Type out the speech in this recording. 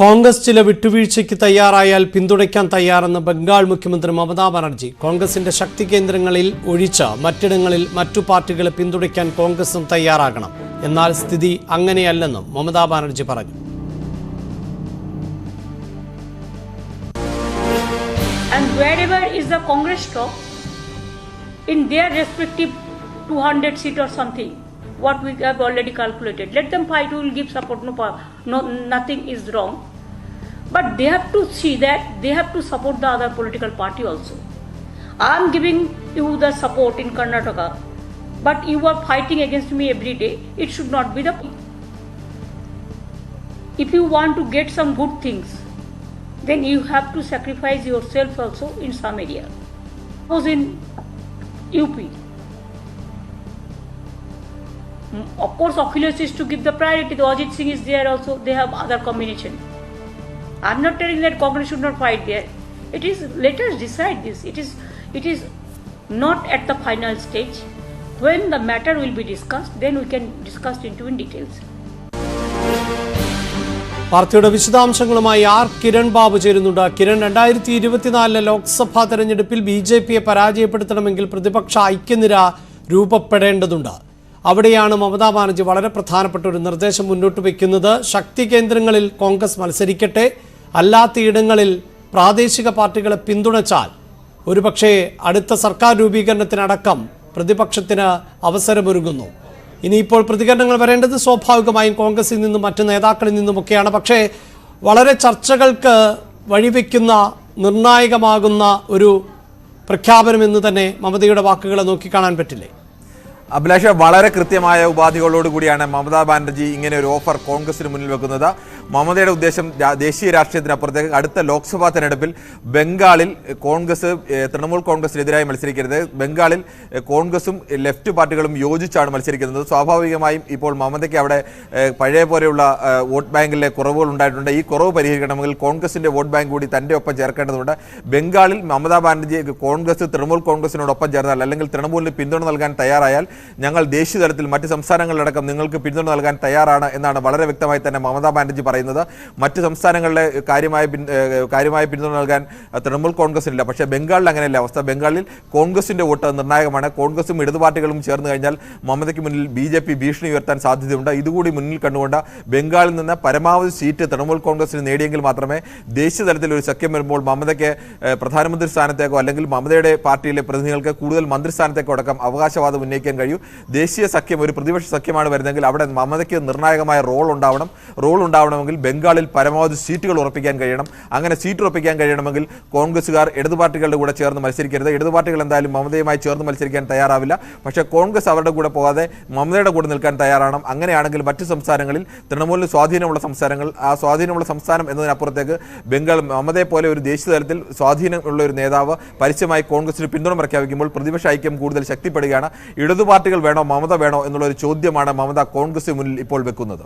കോൺഗ്രസ് ചില വിട്ടുവീഴ്ചയ്ക്ക് തയ്യാറായാൽ പിന്തുണയ്ക്കാൻ തയ്യാറെന്ന് ബംഗാൾ മുഖ്യമന്ത്രി മമതാ ബാനർജി. കോൺഗ്രസിന്റെ ശക്തി കേന്ദ്രങ്ങളിൽ ഒഴിച്ച് മറ്റിടങ്ങളിൽ മറ്റു പാർട്ടികളെ പിന്തുണയ്ക്കാൻ കോൺഗ്രസും തയ്യാറാകണം. എന്നാൽ സ്ഥിതി അങ്ങനെയല്ലെന്നും മമതാ ബാനർജി പറഞ്ഞു. And wherever is the Congress top, in their respective 200 seat or something, what we have already calculated, let them fight. We will give support. No, no, nothing is wrong, but they have to see that they have to support the other political party also. I am giving you the support in Karnataka, but you are fighting against me every day. It should not be the. If you want to get some good things, then you have to sacrifice yourself also in some area. Suppose in UP, mm, of course, Oculus is to give the priority. The Ajit Singh is there also. They have other combination. I'm not telling that Congress should not fight there. It is let us decide this. It is it is not at the final stage. When the matter will be discussed, then we can discuss into in details. പാർട്ടിയുടെ വിശദാംശങ്ങളുമായി R Kiran Babu ചേരുന്നുണ്ട് കിരൺ രണ്ടായിരത്തി ഇരുപത്തിനാലിലെ ലോക്സഭാ തെരഞ്ഞെടുപ്പിൽ B J പിയെ പരാജയപ്പെടുത്തണമെങ്കിൽ പ്രതിപക്ഷ ഐക്യനിര രൂപപ്പെടേണ്ടതുണ്ട് അവിടെയാണ് മമതാ ബാനർജി വളരെ പ്രധാനപ്പെട്ട ഒരു നിർദ്ദേശം മുന്നോട്ട് വയ്ക്കുന്നത് ശക്തി കേന്ദ്രങ്ങളിൽ കോൺഗ്രസ് മത്സരിക്കട്ടെ അല്ലാത്തയിടങ്ങളിൽ പ്രാദേശിക പാർട്ടികളെ പിന്തുണച്ചാൽ ഒരുപക്ഷേ അടുത്ത സർക്കാർ രൂപീകരണത്തിനടക്കം പ്രതിപക്ഷത്തിന് അവസരമൊരുങ്ങുന്നു. ഇനിയിപ്പോൾ പ്രതികരണങ്ങൾ വരേണ്ടത് സ്വാഭാവികമായും കോൺഗ്രസിൽ നിന്നും മറ്റു നേതാക്കളിൽ നിന്നുമൊക്കെയാണ്. പക്ഷേ വളരെ ചർച്ചകൾക്ക് വഴിവെക്കുന്ന നിർണായകമാകുന്ന ഒരു പ്രഖ്യാപനം എന്ന് തന്നെ മമതയുടെ വാക്കുകളെ നോക്കിക്കാണാൻ പറ്റില്ലേ? അഭിലാഷ വളരെ കൃത്യമായ ഉപാധികളോട് കൂടിയാണ് മമതാ ബാനർജി ഇങ്ങനെ ഒരു ഓഫർ കോൺഗ്രസിന് മുന്നിൽ വെക്കുന്നത്. മമതയുടെ ഉദ്ദേശം ദേശീയ രാഷ്ട്രീയത്തിനപ്പുറത്തേക്ക് അടുത്ത ലോക്സഭാ തെരഞ്ഞെടുപ്പിൽ ബംഗാളിൽ കോൺഗ്രസ് തൃണമൂൽ കോൺഗ്രസിനെതിരായി മത്സരിക്കരുത്. ബംഗാളിൽ കോൺഗ്രസും ലെഫ്റ്റ് പാർട്ടികളും യോജിച്ചാണ് മത്സരിക്കുന്നത്. സ്വാഭാവികമായും ഇപ്പോൾ മമതയ്ക്ക് അവിടെ പഴയ പോലെയുള്ള വോട്ട് ബാങ്കിലെ കുറവുകൾ ഉണ്ടായിട്ടുണ്ട്. ഈ കുറവ് പരിഹരിക്കണമെങ്കിൽ കോൺഗ്രസിന്റെ വോട്ട് ബാങ്ക് കൂടി തന്റെ ഒപ്പം ചേർക്കേണ്ടതുണ്ട്. ബംഗാളിൽ മമതാ ബാനർജി കോൺഗ്രസ് തൃണമൂൽ കോൺഗ്രസിനോടൊപ്പം ചേർന്നാൽ അല്ലെങ്കിൽ തൃണമൂലിന് പിന്തുണ നൽകാൻ തയ്യാറായാൽ ഞങ്ങൾ ദേശീയ തലത്തിൽ മറ്റ് സംസ്ഥാനങ്ങളിലടക്കം നിങ്ങൾക്ക് പിന്തുണ നൽകാൻ തയ്യാറാണ് എന്നാണ് വളരെ വ്യക്തമായി തന്നെ മമതാ ബാനർജി പറയുന്നത്. മറ്റ് സംസ്ഥാനങ്ങളിലെ കാര്യമായ കാര്യമായ പിന്തുണ നൽകാൻ തൃണമൂൽ കോൺഗ്രസിനില്ല. പക്ഷേ ബംഗാളിൽ അങ്ങനെയല്ല അവസ്ഥ. ബംഗാളിൽ കോൺഗ്രസിന്റെ വോട്ട് നിർണായകമാണ്. കോൺഗ്രസും ഇടതു പാർട്ടികളും ചേർന്ന് കഴിഞ്ഞാൽ മമതയ്ക്ക് മുന്നിൽ ബി ജെ പി ഭീഷണി ഉയർത്താൻ സാധ്യതയുണ്ട്. ഇതുകൂടി മുന്നിൽ കണ്ടുകൊണ്ട് ബംഗാളിൽ നിന്ന് പരമാവധി സീറ്റ് തൃണമൂൽ കോൺഗ്രസിന് നേടിയെങ്കിൽ മാത്രമേ ദേശീയ തലത്തിൽ ഒരു സഖ്യം വരുമ്പോൾ മമതയ്ക്ക് പ്രധാനമന്ത്രി സ്ഥാനത്തേക്കോ അല്ലെങ്കിൽ മമതയുടെ പാർട്ടിയിലെ പ്രതിനിധികൾക്ക് കൂടുതൽ മന്ത്രിസ്ഥാനത്തേക്കോ അടക്കം അവകാശവാദം ഉന്നയിക്കാൻ കഴിയൂ. ദേശീയ സഖ്യം ഒരു പ്രതിപക്ഷ സഖ്യമാണ് വരുന്നതെങ്കിൽ അവിടെ മമതയ്ക്ക് നിർണായകമായ റോൾ ഉണ്ടാവണം. റോൾ ഉണ്ടാവണമെങ്കിൽ ബംഗാളിൽ പരമാവധി സീറ്റുകൾ ഉറപ്പിക്കാൻ കഴിയണം. അങ്ങനെ സീറ്റ് ഉറപ്പിക്കാൻ കഴിയണമെങ്കിൽ കോൺഗ്രസ്സുകാർ ഇടതു പാർട്ടികളുടെ കൂടെ ചേർന്ന് മത്സരിക്കരുത്. ഇടതു പാർട്ടികൾ എന്തായാലും മമതയുമായി ചേർന്ന് മത്സരിക്കാൻ തയ്യാറാവില്ല. പക്ഷേ കോൺഗ്രസ് അവരുടെ കൂടെ പോകാതെ മമതയുടെ കൂടെ നിൽക്കാൻ തയ്യാറാണ് അങ്ങനെയാണെങ്കിൽ മറ്റ് സംസ്ഥാനങ്ങളിൽ തൃണമൂലിന് സ്വാധീനമുള്ള സംസ്ഥാനങ്ങൾ ആ സ്വാധീനമുള്ള സംസ്ഥാനം എന്നതിനപ്പുറത്തേക്ക് ബംഗാൾ മമതയെ പോലെ ഒരു ദേശീയ തലത്തിൽ സ്വാധീനമുള്ള ഒരു നേതാവ് പരസ്യമായി കോൺഗ്രസിന് പിന്തുണ പ്രഖ്യാപിക്കുമ്പോൾ പ്രതിപക്ഷ ഐക്യം കൂടുതൽ ശക്തിപ്പെടുകയാണ്. ഇടതു പാർട്ടികൾ വേണോ മമത വേണോ എന്നുള്ളൊരു ചോദ്യമാണ് മമത കോൺഗ്രസിന് മുന്നിൽ ഇപ്പോൾ വെക്കുന്നത്.